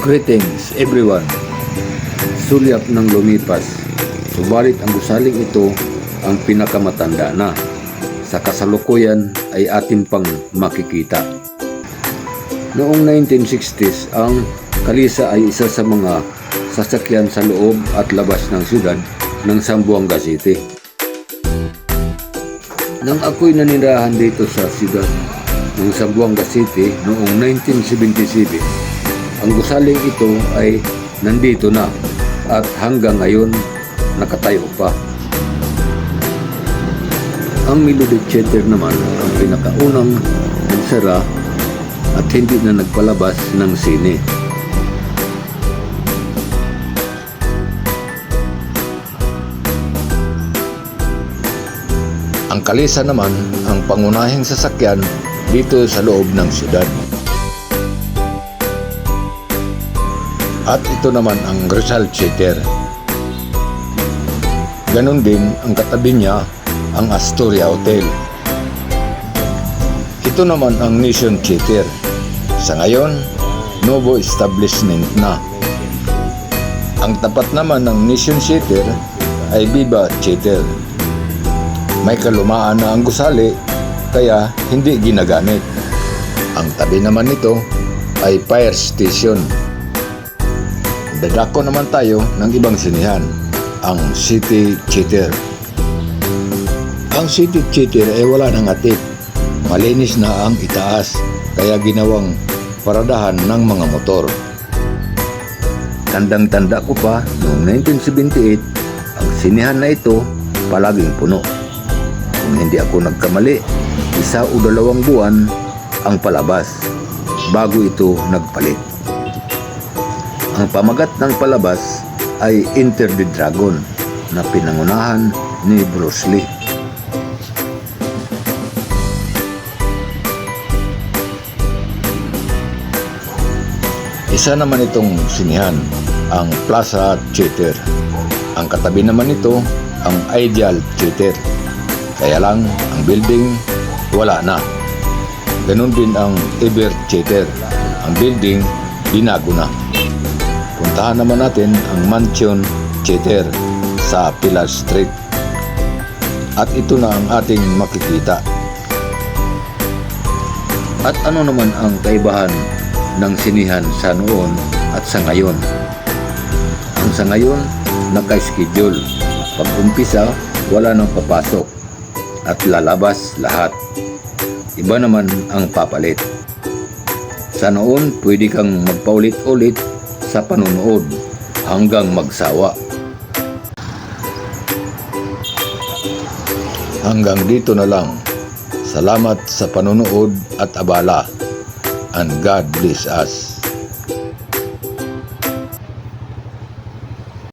Greetings everyone. Sulyap ng lumipas. Subalit ang gusaling ito ang pinakamatanda na. Sa kasalukuyan ay atin pang makikita. Noong 1960s, ang Kalisa ay isa sa mga sasakyan sa loob at labas ng siyudad ng Zamboanga City. Nang ako'y nanirahan dito sa siyudad ng Zamboanga City noong 1977, ang gusaling ito ay nandito na at hanggang ngayon nakatayo pa. Ang Melody Theater naman ang pinakaunang nagsara at hindi na nagpalabas ng sine. Ang Kalisa naman ang pangunahing sasakyan dito sa loob ng siyudad. At ito naman ang Rizal Theater. Ganon din ang katabi niya ang Astoria Hotel. Ito naman ang Nation Theater. Sa ngayon, Novo establishment na. Ang tapat naman ng Nation Theater ay Viva Theater. May kalumaan na ang gusali kaya hindi ginagamit. Ang tabi naman nito ay fire station. Dadako naman tayo ng ibang sinihan, ang City Theater. Ang City Theater ay wala ng atip. Malinis na ang itaas kaya ginawang paradahan ng mga motor. Tandang-tanda ko pa noong 1978, ang sinihan na ito palaging puno. Kung hindi ako nagkamali, isa o dalawang buwan ang palabas bago ito nagpalit. Ang pamagat ng palabas ay Enter the Dragon na pinangunahan ni Bruce Lee. Isa naman itong sinihan, ang Plaza Theater. Ang katabi naman nito, ang Ideal Theater. Kaya lang, ang building, wala na. Ganon din ang Ever Theater. Ang building, binago na. Puntahan naman natin ang Mansion Theater sa Pilar Street. At ito na ang ating makikita. At ano naman ang kaibahan ng sinihan sa noon at sa ngayon? Ang sa ngayon, naka-schedule. Pag umpisa, wala nang papasok at lalabas lahat. Iba naman ang papalit. Sa noon, pwede kang magpaulit-ulit sa panonood hanggang magsawa. Hanggang dito na lang. Salamat sa panonood at abala. And God bless us.